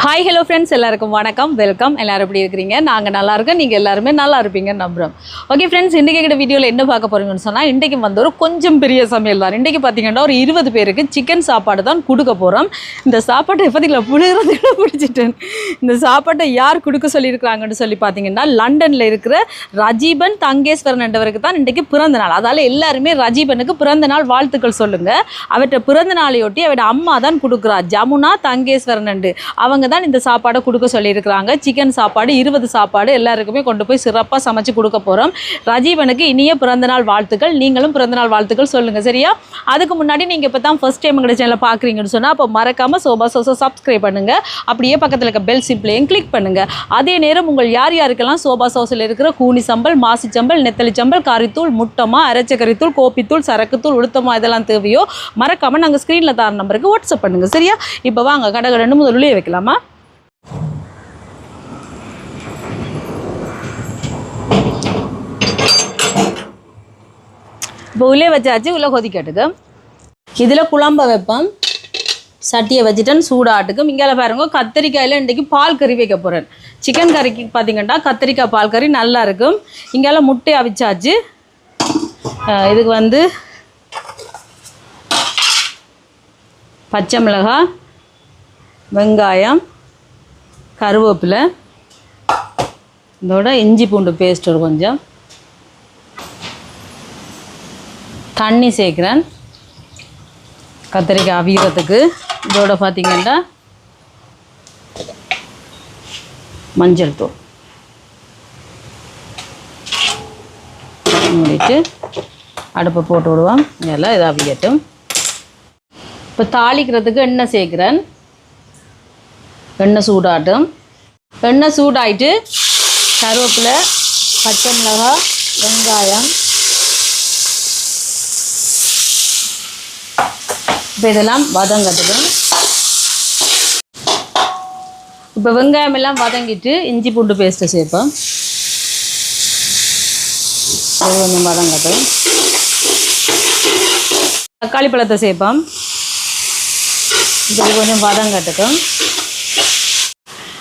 Hi hello friends எல்லாருக்கும் வணக்கம். Welcome எல்லோரும் எப்படி இருக்கிறீங்க? நாங்கள் நல்லா இருக்கோம். நீங்கள் எல்லாருமே நல்லா இருப்பீங்கன்னு நம்புகிறோம் ஓகே ஃப்ரெண்ட்ஸ் இன்றைக்கி கிட்ட வீடியோவில் என்ன பார்க்க போகிறீங்கன்னு சொன்னால் இன்றைக்கு வந்து ஒரு கொஞ்சம் பெரிய சமையல் தான். இன்றைக்கி பார்த்தீங்கன்னா ஒரு இருபது பேருக்கு சிக்கன் சாப்பாடு தான் கொடுக்க போகிறோம் இந்த சாப்பாட்டை எப்போதிங்களா புழுகிறதுக்கு பிடிச்சிட்டேன். இந்த சாப்பாட்டை யார் கொடுக்க சொல்லியிருக்கிறாங்கன்னு சொல்லி பார்த்தீங்கன்னா லண்டனில் இருக்கிற ரஜீபன் தங்கேஸ்வரன் என்றவருக்கு தான் இன்றைக்கு பிறந்த நாள். அதால் எல்லாருமே ரஜீபனுக்கு பிறந்த நாள் வாழ்த்துக்கள் சொல்லுங்கள் அவற்றை பிறந்த நாளையொட்டி அவட அம்மா தான் கொடுக்குறா. ஜமுனா தங்கேஸ்வரன் அவங்க அவங்க தான் இந்த சாப்பாடை கொடுக்க சொல்லியிருக்கிறாங்க. சிக்கன் சாப்பாடு இருபது சாப்பாடு எல்லாருக்குமே கொண்டு போய் சிறப்பாக சமைச்சு கொடுக்க போகிறோம் ரஜீவனுக்கு இனிய பிறந்தநாள் வாழ்த்துக்கள். நீங்களும் பிறந்தநாள் வாழ்த்துக்கள் சொல்லுங்கள் சரியா? அதுக்கு முன்னாடி நீங்கள் இப்போ தான் ஃபஸ்ட் டைம் எங்கள் சேனலை பார்க்குறீங்கன்னு சொன்னால் அப்போ மறக்காமல் சோபா சோசா சப்ஸ்கிரைப் பண்ணுங்கள் அப்படியே பக்கத்தில் இருக்க பெல் சிம்பிளையும் கிளிக் பண்ணுங்கள் அதே நேரம் உங்கள் யார் யாருக்கெல்லாம் சோபா சோஸில் இருக்கிற கூனி சம்பல் மாசி சம்பல் நெத்தலி சம்பல் கறித்தூள் முட்டமா அரைச்ச கறித்தூள் கோப்பித்தூள் சரக்குத்தூள் உளுத்தமா இதெல்லாம் தேவையோ மறக்காமல் நாங்கள் ஸ்க்ரீனில் தர நம்பருக்கு வாட்ஸ்அப் பண்ணுங்கள் சரியா? இப்போ வாங்க கடை ரெண்டு முதல் உள்ளே வைக்கலாமா? இப்போ உள்ளே வச்சாச்சு உள்ளே கொதிக்கட்டுக்கு. இதில் குழம்ப வைப்பேன் சட்டியை வச்சுட்டேன் சூடாட்டுக்கும் இங்கே பாருங்க கத்திரிக்காயில் இன்றைக்கி பால் கறி வைக்க போகிறேன் சிக்கன் கறிக்கு பார்த்தீங்கன்னா கத்திரிக்காய் பால் கறி நல்லா இருக்கும். இங்கெல்லாம் முட்டை அவிச்சாச்சு. இதுக்கு வந்து பச்சை மிளகாய் வெங்காயம் கருவேப்பிலை. இதோட இஞ்சி பூண்டு பேஸ்ட் ஒரு கொஞ்சம். தண்ணி சேர்க்குறேன். கத்திரிக்காய் அவியறதுக்கு. இதோட பார்த்திங்கன்னா மஞ்சள் தூள். மூடிட்டு அடுப்பை போட்டு விடுவோம். இதெல்லாம் இதாக அவியட்டும். இப்போ தாளிக்கிறதுக்கு எண்ணெய் சேர்க்குறேன். எண்ணெய் சூடாட்டும். எண்ணெய் சூடாயிட்டு கருவேப்பிலை பச்சை மிளகாய் வெங்காயம் இப்போ இதெல்லாம் வதங்கட்டுடும் இப்போ வெங்காயம் எல்லாம் வதங்கிட்டு இஞ்சி பூண்டு பேஸ்ட்டை சேர்ப்போம். அது கொஞ்சம் வதங்கட்டும். தக்காளி பழத்தை சேர்ப்போம். இது கொஞ்சம் வதங்கட்டுக்கும்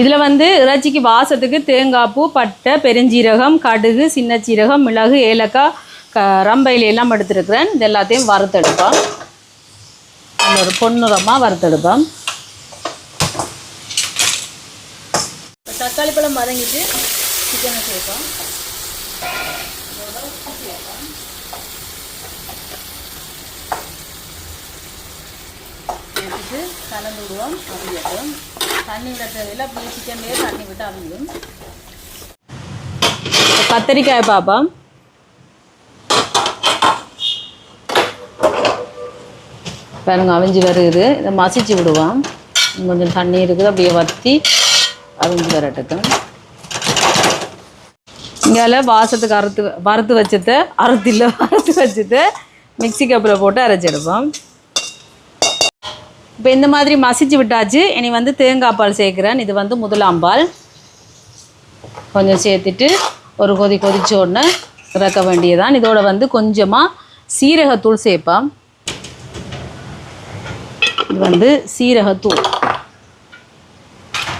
இதில் வந்து இறைச்சிக்கு வாசத்துக்கு தேங்காய் பூ பட்டை பெருஞ்சீரகம் கடுகு சின்ன சீரகம் மிளகு ஏலக்காய் க ரம்பையில் எல்லாம் எடுத்துருக்குறேன். இது எல்லாத்தையும் வறுத்தெடுப்போம். ஒரு பொன்னுரமாக வறுத்தெடுப்போம். தக்காளி பழம் வதங்கிட்டு சிக்கனை சேர்ப்போம். சேர்த்துட்டு கலந்து விடுவோம் அவியட்டும் தண்ணி விட தேவையில்லை அப்படியே சிக்கன்லேயே தண்ணி விட்டு அவியும் கத்தரிக்காய் பார்ப்போம். பாருங்க அவிஞ்சு வருது. இதை மசிச்சு விடுவோம். கொஞ்சம் தண்ணி இருக்குது அப்படியே வற்றி அவிஞ்சு வரட்டுக்கும் இங்கால வாசத்துக்கு அறுத்து வறுத்து வச்சதை அறுத்து இல்லை வறுத்து வச்சதை மிக்ஸி கப்பில் போட்டு அரைச்செடுப்போம் இப்போ இந்த மாதிரி மசிச்சு விட்டாச்சு. இனி வந்து தேங்காய் பால் சேர்க்குறேன். இது வந்து முதலாம்பால் கொஞ்சம் சேர்த்துட்டு ஒரு கொதி கொதிச்ச உடனே இறக்க வேண்டியதான் இதோட வந்து கொஞ்சமாக சீரகத்தூள் சேர்ப்பேன் இது வந்து சீரகத்தூள்.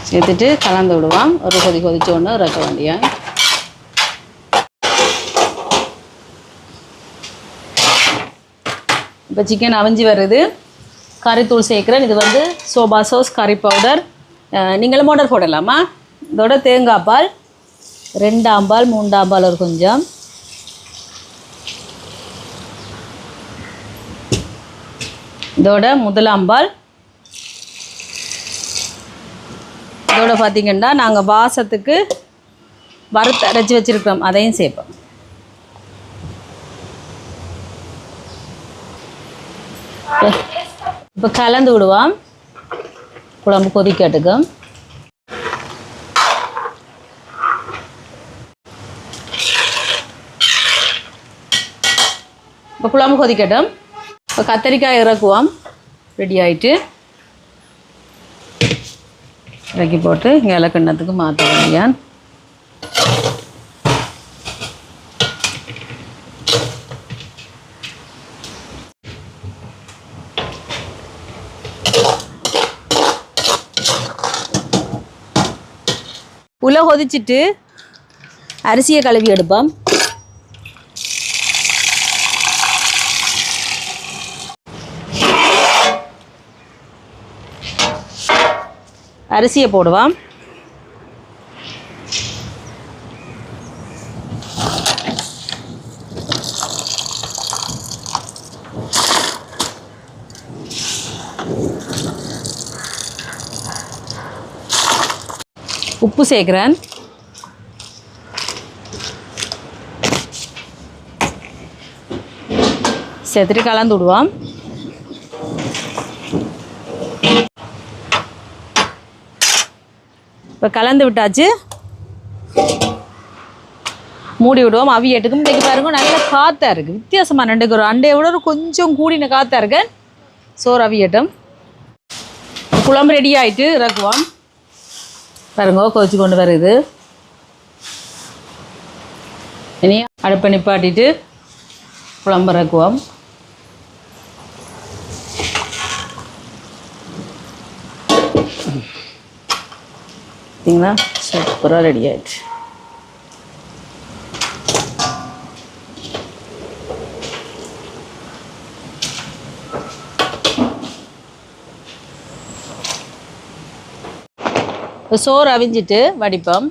சேர்த்துட்டு கலந்து விடுவான் ஒரு கொதி கொதிச்ச ஒன்று இறக்க வேண்டிய இப்போ சிக்கன் அவிஞ்சு வருது. கறித்தூள் சேர்க்குறேன். இது வந்து சோபா சோஸ் கறி பவுடர் நீங்களும் ஆர்டர் போடலாமா? இதோட தேங்காய் பால் ரெண்டாம் பால் மூன்றாம் பால் ஒரு கொஞ்சம். இதோட முதலாம்பால் இதோட பார்த்திங்கன்னா நாங்கள் வாசத்துக்கு வறுத்து அரைச்சி வச்சுருக்கோம் அதையும் சேர்ப்போம். இப்போ கலந்து விடுவோம். குழம்பு கொதிக்கட்டுக்கும் இப்போ குழம்பு கொதிக்கட்டும். இப்போ கத்தரிக்காய் இறக்குவோம். ரெடி ஆகிட்டு இறக்கி போட்டு இங்கே இலக்கண்ணத்துக்கு மாற்ற வேண்டியான் உள்ள கொதிச்சிட்டு அரிசியை கழுவி எடுப்போம். அரிசியை போடுவோம். உப்பு சேர்க்குறேன். சேர்த்துட்டு கலந்து விடுவோம். இப்போ கலந்து விட்டாச்சு. மூடி விடுவோம். அவியட்டுக்கும் இன்றைக்கு பாருங்க. நல்ல காற்றா இருக்குது வித்தியாசமாக ரெண்டுக்கு ஒரு அண்டையை விட கொஞ்சம் கூடின காற்றா இருக்கு. சோறு அவியட்டும் குழம்பு ரெடி ஆகிட்டு இறக்குவோம். பாருங்க கொச்சு கொண்டு வருது. இனி அடுப்பை நிப்பாட்டிட்டு குழம்பு இறக்குவோம். பார்த்தீங்களா? சூப்பராக ரெடி ஆயிடுச்சு. சோறு அவிஞ்சிட்டு வடிப்போம்.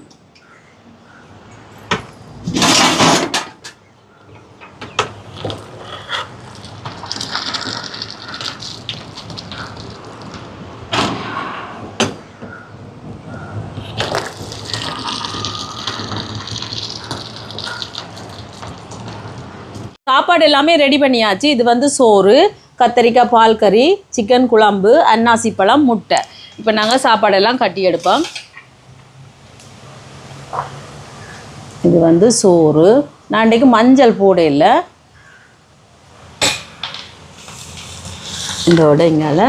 சாப்பாடு எல்லாமே ரெடி பண்ணியாச்சு. இது வந்து சோறு கத்தரிக்காய் பால் கறி சிக்கன் குழம்பு அன்னாசி பழம் முட்டை. இப்போ நாங்கள் சாப்பாடெல்லாம் கட்டி எடுப்போம். இது வந்து சோறு. நான் இன்றைக்கு மஞ்சள் போட இல்லை இதோட இங்கால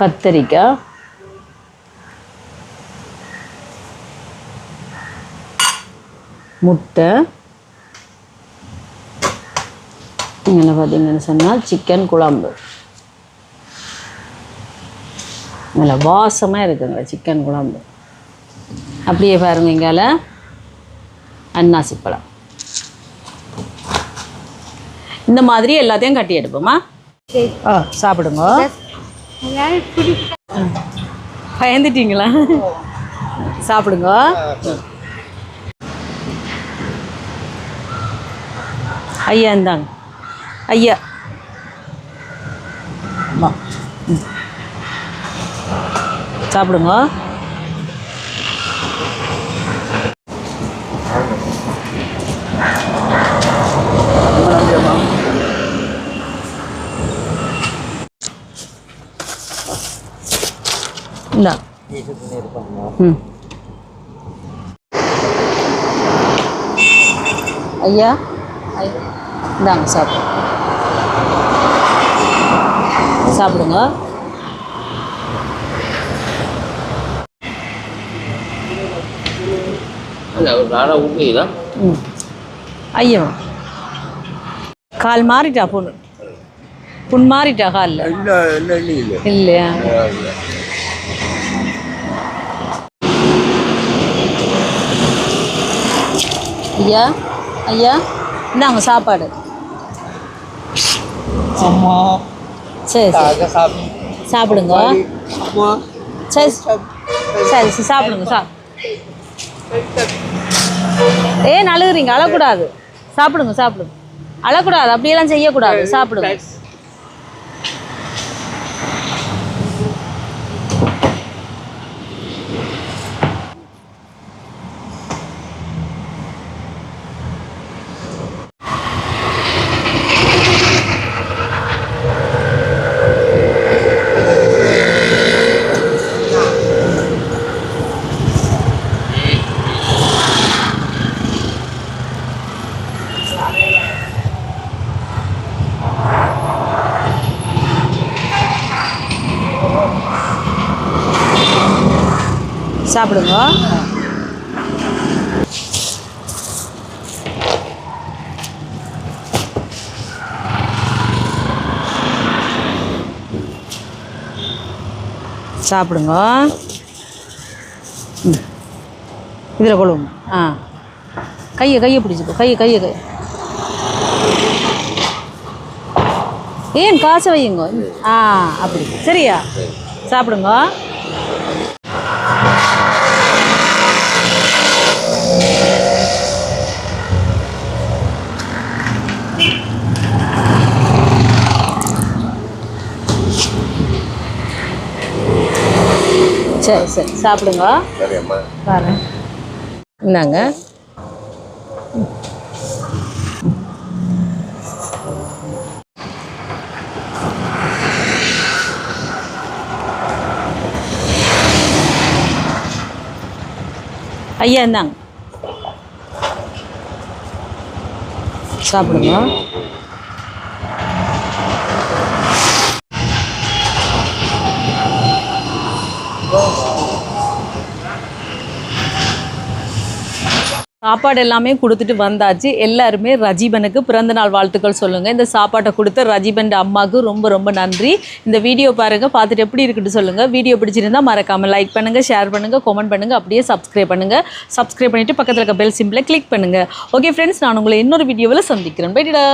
கத்தரிக்காய். முட்டை. என்ன பார்த்தீங்கன்னு சொன்னால் சிக்கன் குழம்பு. நல்ல வாசமாக இருக்குங்க சிக்கன் குழம்பு. அப்படியே பாருங்க இங்கால. அன்னாசி பழம். இந்த மாதிரி எல்லாத்தையும் கட்டி எடுப்போமா? ஆ சாப்பிடுங்க. பயந்துட்டீங்களா? சாப்பிடுங்க. ஐயா இந்தாங்க. ஐயா. அம்மா. சாப்பிடுங்க. இந்தா. ம். ஐயா. ஐயா இந்தாங்க சாப்பிடு. சாப்பிடுங்க. ஐயா. கால் மாறிட்டா பொண்ணு? புண் மாறிட்டா காலில்? இல்லையா? ஐயா ஐயா இந்தாங்க சாப்பாடு. அம்மா. சரி சரி. சாப்பிடுங்க. சரி சரி சரி சாப்பிடுங்க சார் ஏன் அழுகுறீங்க அழக்கூடாது. சாப்பிடுங்க சாப்பிடுங்க. அழக்கூடாது. அப்படியெல்லாம் செய்யக்கூடாது. சாப்பிடுங்க. சாப்பிடுங்க. சாப்பிடுங்க. இதில் கொழுவும் ஆ. கையை கையை பிடிச்சிக்கோ. கையை கையை கை ஏன் காசை வையுங்க? ஆ அப்படி. சரியா? சாப்பிடுங்க. சரி சரி. சாப்பிடுங்க பாரு இந்தாங்க. ஐயா இந்தாங்க. சாப்பிடுங்க. சாப்பாடு எல்லாமே கொடுத்துட்டு வந்தாச்சு. எல்லாருமே ரஜீபனுக்கு பிறந்தநாள் வாழ்த்துக்கள் சொல்லுங்கள் இந்த சாப்பாட்டை கொடுத்த ரஜீபன் அம்மாவுக்கு ரொம்ப ரொம்ப நன்றி. இந்த வீடியோ பாருங்கள் பார்த்துட்டு எப்படி இருக்குன்னு சொல்லுங்கள் வீடியோ பிடிச்சிருந்தா மறக்காமல் லைக் பண்ணுங்கள் ஷேர் பண்ணுங்கள் கமெண்ட் பண்ணுங்கள் அப்படியே சப்ஸ்கிரைப் பண்ணுங்கள் சப்ஸ்கிரைப் பண்ணிவிட்டு பக்கத்தில் இருக்க பெல் சிம்பிளை கிளிக் பண்ணுங்கள் ஓகே ஃப்ரெண்ட்ஸ் நான் உங்களை இன்னொரு வீடியோவில் சந்திக்கிறேன். பைடா